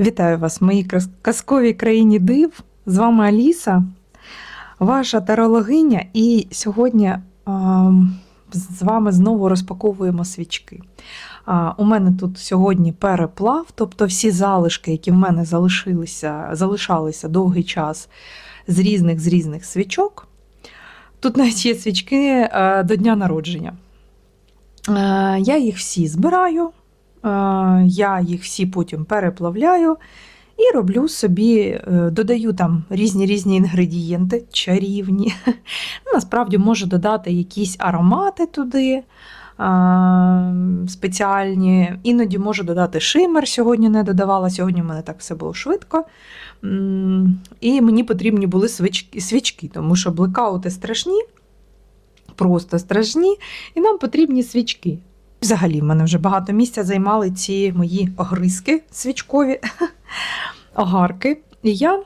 Вітаю вас в моїй казковій країні див. З вами Аліса, ваша тарологиня, і сьогодні з вами знову розпаковуємо свічки. У мене тут сьогодні переплав, тобто всі залишки, які в мене залишилися, залишалися довгий час з різних з різних свічок. Тут навіть є свічки а, до дня народження. А, я їх всі збираю. Е, Я їх всі потім переплавляю і роблю собі, е, додаю там різні різні інгредієнти, чарівні. Насправді можу додати якісь аромати туди спеціальні. Іноді можу додати шимер. Сьогодні не додавала, сьогодні в мене так все було швидко. І мені потрібні були свічки тому що блекаути страшні, просто страшні, і нам потрібні свічки. Взагалі, в мене вже багато місця займали ці мої огризки свічкові, огарки. І я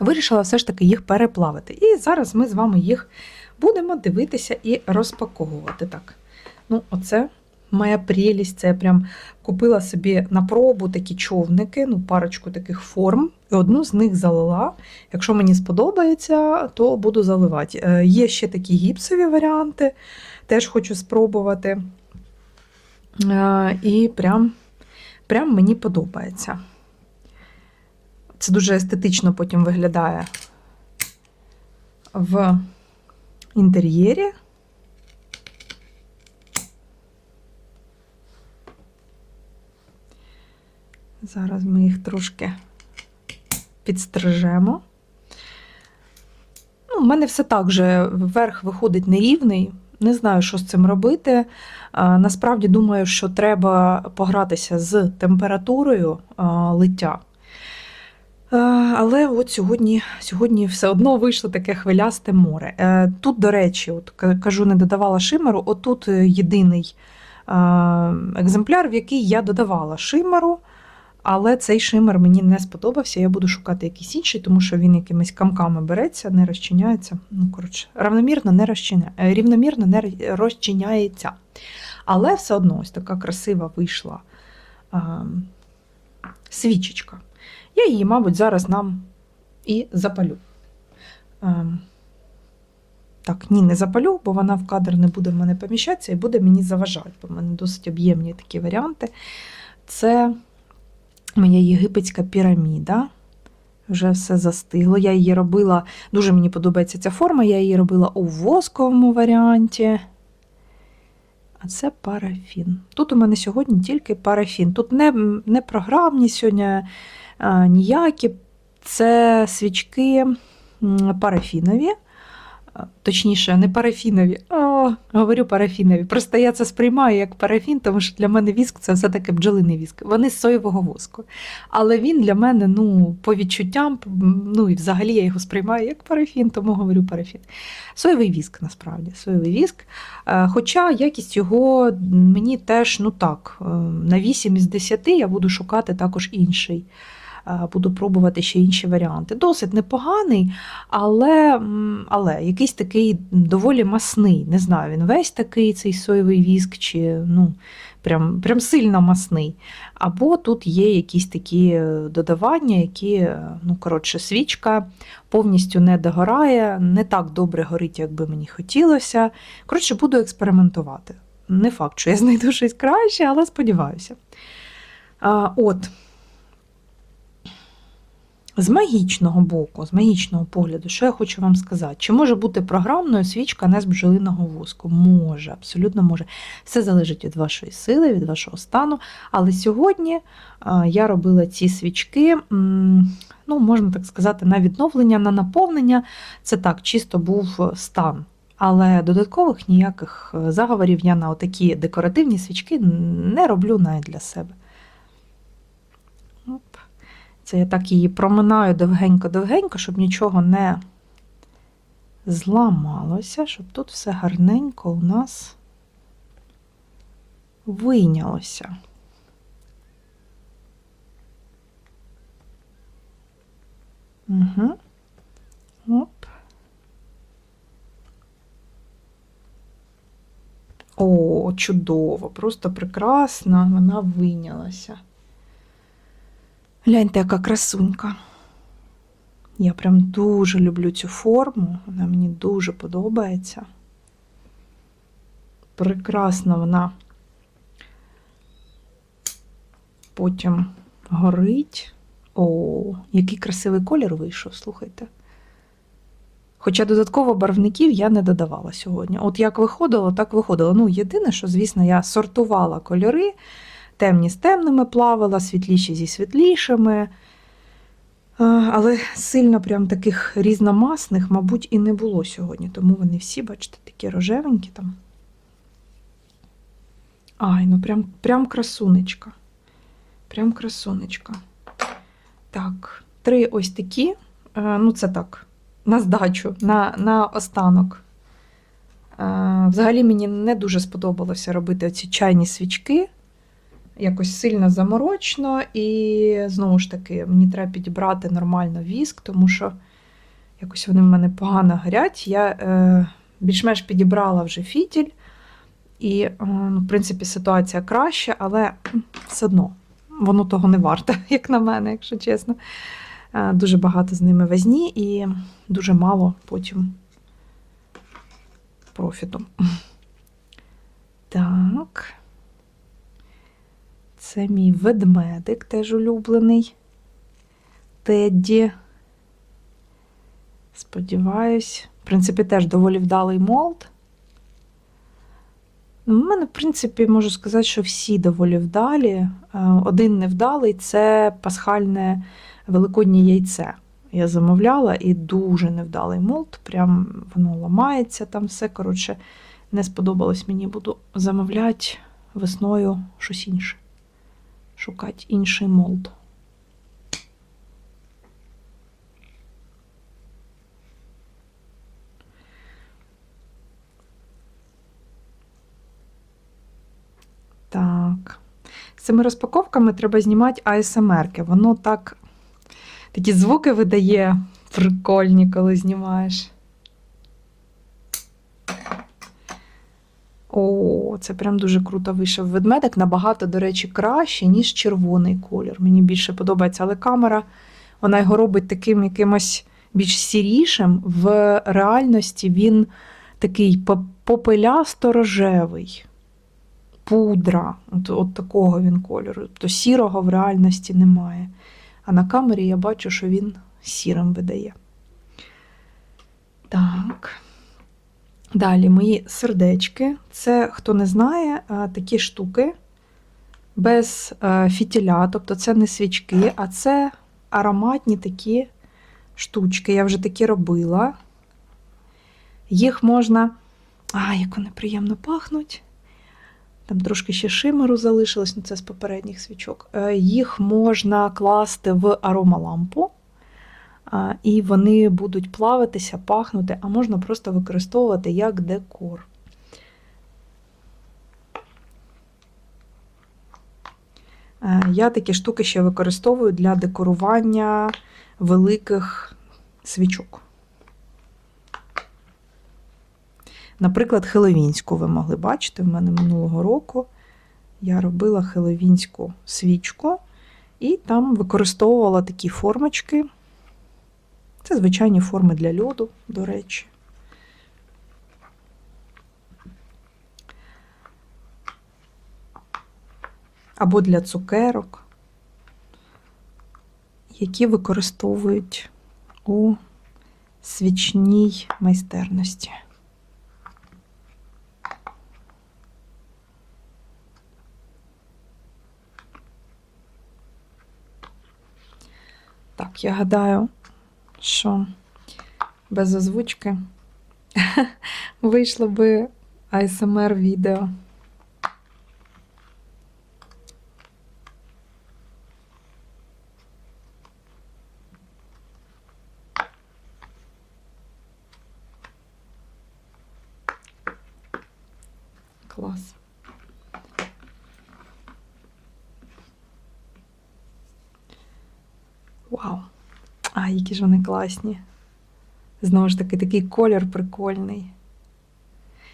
вирішила все ж таки їх переплавити. І зараз ми з вами їх будемо дивитися і розпаковувати. Так, ну, оце моя прелість. Це я прям купила собі на пробу такі човники, ну, парочку таких форм, і одну з них залила. Якщо мені сподобається, то буду заливати. Е, Є ще такі гіпсові варіанти, теж хочу спробувати. І прям, прям мені подобається. Це дуже естетично потім виглядає в інтер'єрі. Зараз ми їх трошки підстрижемо. Ну, У мене все так же верх виходить нерівний. Не знаю, що з цим робити. Насправді думаю, що треба погратися з температурою лиття. Але от сьогодні, сьогодні все одно вийшло таке хвилясте море. Е, Тут, до речі, от кажу, не додавала шимеру. Отут е, єдиний екземпляр, в який я додавала шимеру. Але цей шимер мені не сподобався. Я буду шукати якийсь інший, тому що він якимись камками береться, не розчиняється. Ну, коротше, равномірно не розчиня... е, рівномірно не розчиняється. Але все одно ось така красива вийшла а, свічечка. Я її, мабуть, зараз нам і запалю. А, так, ні, не запалю, бо вона в кадр не буде в мене поміщатися і буде мені заважати, бо в мене досить об'ємні такі варіанти. Це моя єгипетська піраміда. Вже все застигло. Я її робила, дуже мені подобається ця форма, я її робила у восковому варіанті. А це парафін. Тут у мене сьогодні тільки парафін. Тут не, не програмні сьогодні а, ніякі. Це свічки парафінові. Точніше, не парафінові. О, говорю парафінові. Просто я це сприймаю як парафін, тому що для мене віск це все-таки бджолиний віск. Вони з соєвого воску. Але він для мене, ну, по відчуттям, ну і взагалі я його сприймаю як парафін, тому говорю парафін. Соєвий віск, насправді, соєвий віск. Хоча якість його мені теж, ну так, е, на 8 із 10 я буду шукати також інший. Е, Буду пробувати ще інші варіанти. Досить непоганий, але, але якийсь такий доволі масний. Не знаю, він весь такий цей соєвий віск, чи ну, прям, прям сильно масний. Або тут є якісь такі е, додавання, які, е, ну, коротше, свічка повністю не догорає, не так добре горить, як би мені хотілося. Коротше, буду експериментувати. Не факт, що я знайду щось краще, але сподіваюся. А, от. З магічного боку, з магічного погляду, що я хочу вам сказати? Чи може бути програмною свічка не з бджолиного воску? Може, абсолютно може. Все залежить від вашої сили, від вашого стану. Але сьогодні я робила ці свічки, ну, можна так сказати, на відновлення, на наповнення. Це так, чисто був стан. Але додаткових ніяких е, заговорів я на такі декоративні свічки не роблю навіть для себе. Це я так її проминаю довгенько-довгенько, щоб нічого не зламалося, щоб тут все гарненько у нас вийнялося. Угу. Оп. О, чудово, просто прекрасно, вона вийнялася. Гляньте, яка красунька. Я прям дуже люблю цю форму, вона мені дуже подобається. Прекрасна вона потім горить. О, який красивий колір вийшов, слухайте. Хоча додатково барвників я не додавала сьогодні. От як виходило, так виходило. Ну, єдине, що, звісно, я сортувала кольори, темні з темними плавала, світліші зі світлішими. Але сильно прям таких різномасних, мабуть, і не було сьогодні. Тому вони всі, бачите, такі рожевенькі там. Ай, ну прям, прям красунечка. Прям красунечка. Так, три ось такі. Ну, це так, на здачу, на, на останок. Взагалі мені не дуже сподобалося робити оці чайні свічки. Якось сильно заморочно, і знову ж таки, мені треба підібрати нормально віск, тому що якось вони в мене погано горять. Я е, більш-менш підібрала вже фітіль, і, е, ну, в принципі, ситуація краща, але все одно воно того не варте, як на мене, якщо чесно. Е, Дуже багато з ними возні і дуже мало потім профіту. Так. Це мій ведмедик, теж улюблений. Тедді. Сподіваюсь, в принципі, теж доволі вдалий молд. У мене, в принципі, можу сказати, що всі доволі вдалі. Е, Один невдалий це пасхальне великоднє яйце. Я замовляла і дуже невдалий молд. Прям воно ламається там все. Коротше, не сподобалось мені, буду замовляти весною щось інше. Шукати інший молд. Так. З цими розпаковками треба знімати АСМРки. Воно так такі звуки видає прикольні, коли знімаєш. О, це прям дуже круто вийшов ведмедик. Набагато, до речі, краще, ніж червоний колір. Мені більше подобається, але камера вона його робить таким якимось більш сірішим. В реальності він такий попелясто-рожевий, пудра. От, от такого він кольору. Тобто сірого в реальності немає. А на камері я бачу, що він сірим видає. Так. Далі мої сердечки. Це, хто не знає, е, такі штуки без е, фітіля, тобто це не свічки, а це ароматні такі штучки. Я вже такі робила. Їх можна. А, як вони приємно пахнуть. Там трошки ще шимеру залишилось, ну це з попередніх свічок. Е, Їх можна класти в аромалампу, і вони будуть плавитися, пахнути, а можна просто використовувати як декор. Е, Я такі штуки ще використовую для декорування великих свічок. Наприклад, хелевінську ви могли бачити в мене минулого року. Я робила хелевінську свічку і там використовувала такі формочки. Це звичайні форми для льоду, до речі. Або для цукерок, які використовують у свічній майстерності. Так, я гадаю, що без озвучки вийшло би ASMR відео. Клас. Вау! А, які ж вони класні. Знову ж таки, такий колір прикольний.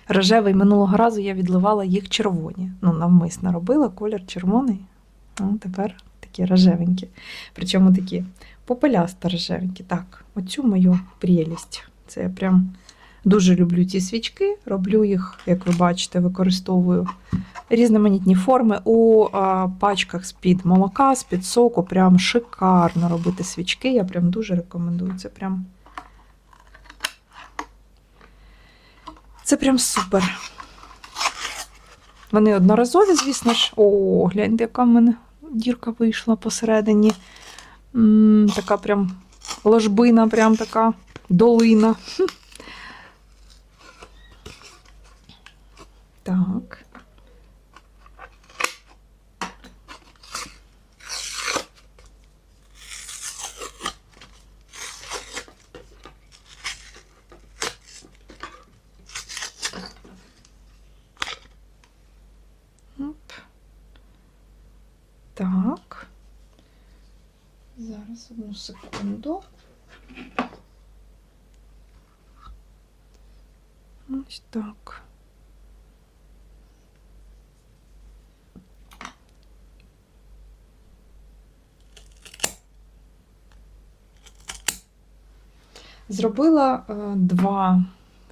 Рожевий минулого разу я відливала їх червоні. Ну, навмисно робила колір червоний. Ну, тепер такі рожевенькі. Причому такі попелясто рожевенькі. Так, оцю мою прелість. Це я прям дуже люблю ці свічки, роблю їх, як ви бачите, використовую різноманітні форми. У а, пачках з-під молока, з-під соку. Прям шикарно робити свічки. Я прям дуже рекомендую. Це прям. Це прям супер. Вони одноразові, звісно ж. О, гляньте, яка в мене дірка вийшла посередині. М, така прям ложбина, прям така долина. Хм. Так. Оп. Так. Зараз одну секунду. Ось так. Зробила е, два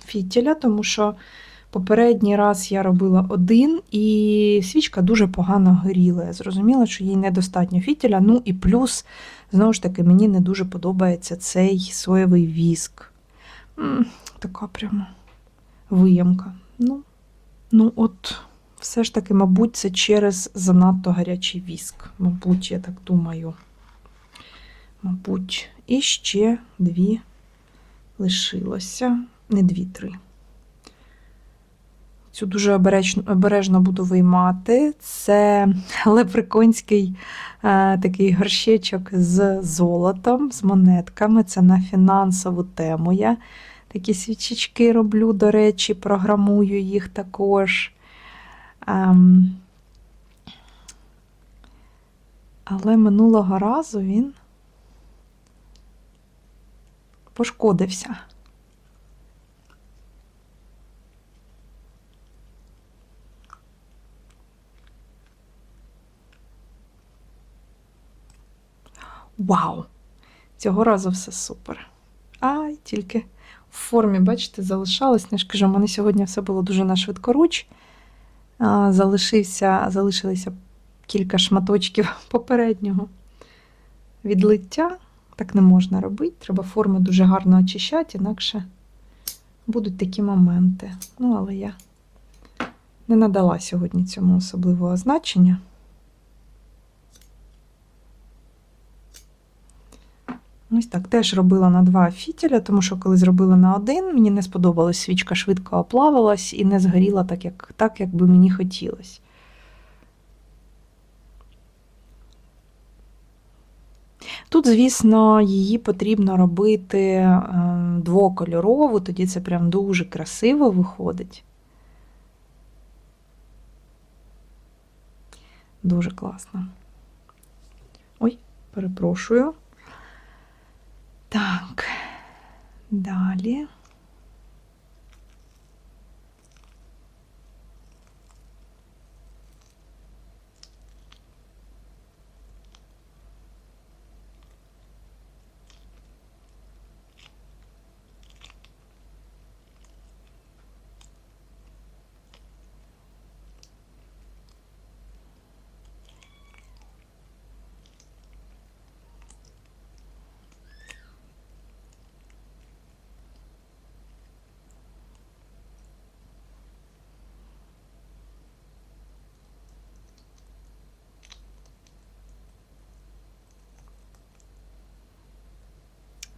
фітіля, тому що попередній раз я робила один, і свічка дуже погано горіла. Я зрозуміла, що їй недостатньо фітіля. Ну і плюс, знову ж таки, мені не дуже подобається цей соєвий віск. Така прямо виямка. Ну, ну от, все ж таки, мабуть, це через занадто гарячий віск. Мабуть, я так думаю. Мабуть, і ще дві лишилося. Не дві, три. Цю дуже обережно, обережно буду виймати. Це леприконський е, такий горщечок з золотом, з монетками. Це на фінансову тему. Я такі свічечки роблю, до речі, програмую їх також. Ем, але минулого разу він пошкодився. Вау! Цього разу все супер. Ай, тільки в формі, бачите, залишалось. Я ж кажу, у мене сьогодні все було дуже на швидкоруч. Залишився, залишилися кілька шматочків попереднього відлиття. Так не можна робити. Треба форми дуже гарно очищати, інакше будуть такі моменти. Ну, але я не надала сьогодні цьому особливого значення. Ось так теж робила на два фітіля, тому що коли зробила на один, мені не сподобалось, свічка швидко оплавилась і не згоріла так, як, так, як би мені хотілося. Тут, звісно, її потрібно робити е, двокольорову, тоді це прям дуже красиво виходить. Дуже класно. Ой, перепрошую. Так, далі.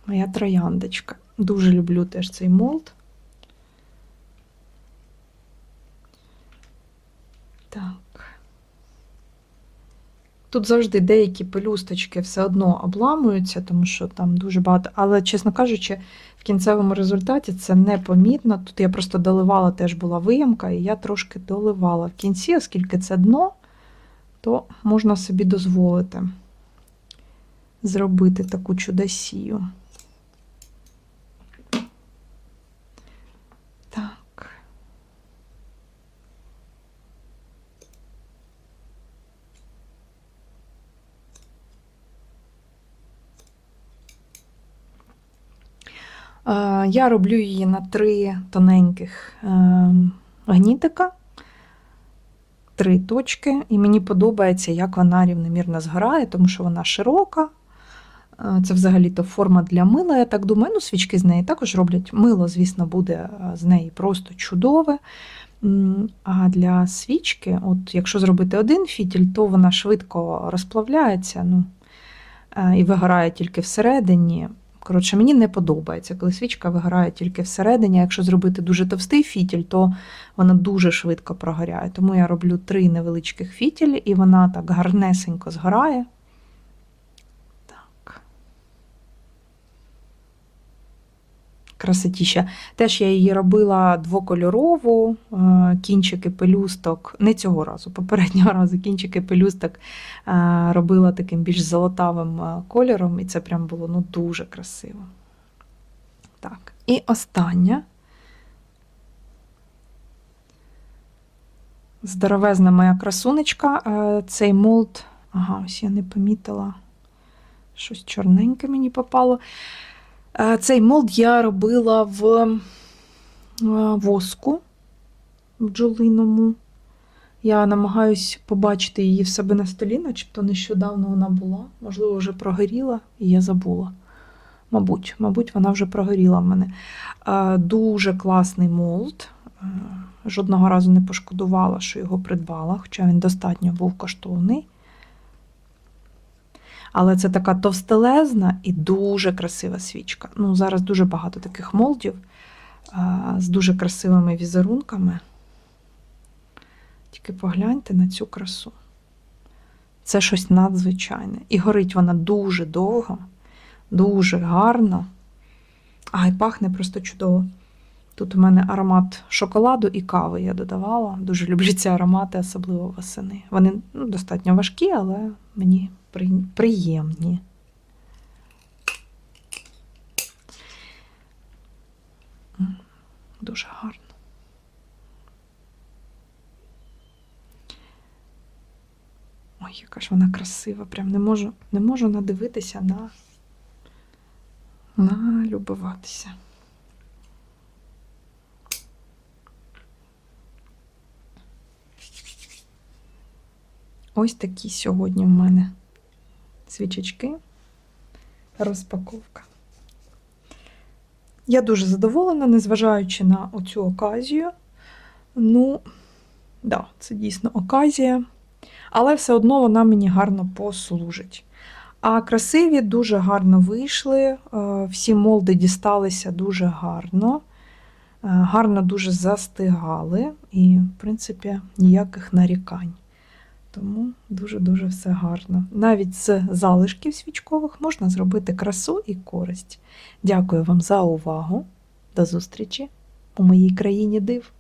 Моя трояндочка. Дуже люблю теж цей молд. Так. Тут завжди деякі пелюсточки все одно обламуються, тому що там дуже багато. Але, чесно кажучи, в кінцевому результаті це непомітно. Тут я просто доливала, теж була виямка, і я трошки доливала в кінці, оскільки це дно, то можна собі дозволити зробити таку чудосію. Так. Е, Я роблю її на три тоненьких е, гнітика, три точки, і мені подобається, як вона рівномірно згорає, тому що вона широка. Е, Це взагалі-то форма для мила, я так думаю. Ну, свічки з неї також роблять. Мило, звісно, буде е, з неї просто чудове. А для свічки, от якщо зробити один фітіль, то вона швидко розплавляється ну, і вигорає тільки всередині. Коротше, мені не подобається, коли свічка вигорає тільки всередині. Якщо зробити дуже товстий фітіль, то вона дуже швидко прогоряє. Тому я роблю три невеличких фітілі, і вона так гарнесенько згорає. Красотіща. Теж я її робила двокольорову, е, кінчики пелюсток, не цього разу, попереднього разу кінчики пелюсток е, робила таким більш золотавим е, кольором, і це прям було ну, дуже красиво. Так, і остання. Здоровезна моя красунечка. Цей молд. Ага, ось я не помітила. Щось чорненьке мені попало. Цей молд я робила в воску бджолиному. Я намагаюсь побачити її в себе на столі, начебто нещодавно вона була. Можливо, вже прогоріла, і я забула. Мабуть, мабуть, вона вже прогоріла в мене. Дуже класний молд. Жодного разу не пошкодувала, що його придбала, хоча він достатньо був коштовний. Але це така товстелезна і дуже красива свічка. Ну, зараз дуже багато таких молдів з дуже красивими візерунками. Тільки погляньте на цю красу. Це щось надзвичайне. І горить вона дуже довго, дуже гарно. А, і пахне просто чудово. Тут у мене аромат шоколаду і кави я додавала. Дуже люблю ці аромати, особливо восени. Вони ну, достатньо важкі, але мені приємні. Дуже гарно. Ой, яка ж вона красива. Прям не можу, не можу надивитися на, на любуватися. Ось такі сьогодні в мене свічечки. Розпаковка. Я дуже задоволена, незважаючи на оцю оказію. Ну, да, це дійсно оказія. Але все одно вона мені гарно послужить. А красиві дуже гарно вийшли. е, Всі молди дісталися дуже гарно. е, Гарно дуже застигали, і, в принципі, ніяких нарікань. Тому дуже-дуже все гарно. Навіть з залишків свічкових можна зробити красу і користь. Дякую вам за увагу. До зустрічі у моїй країні див.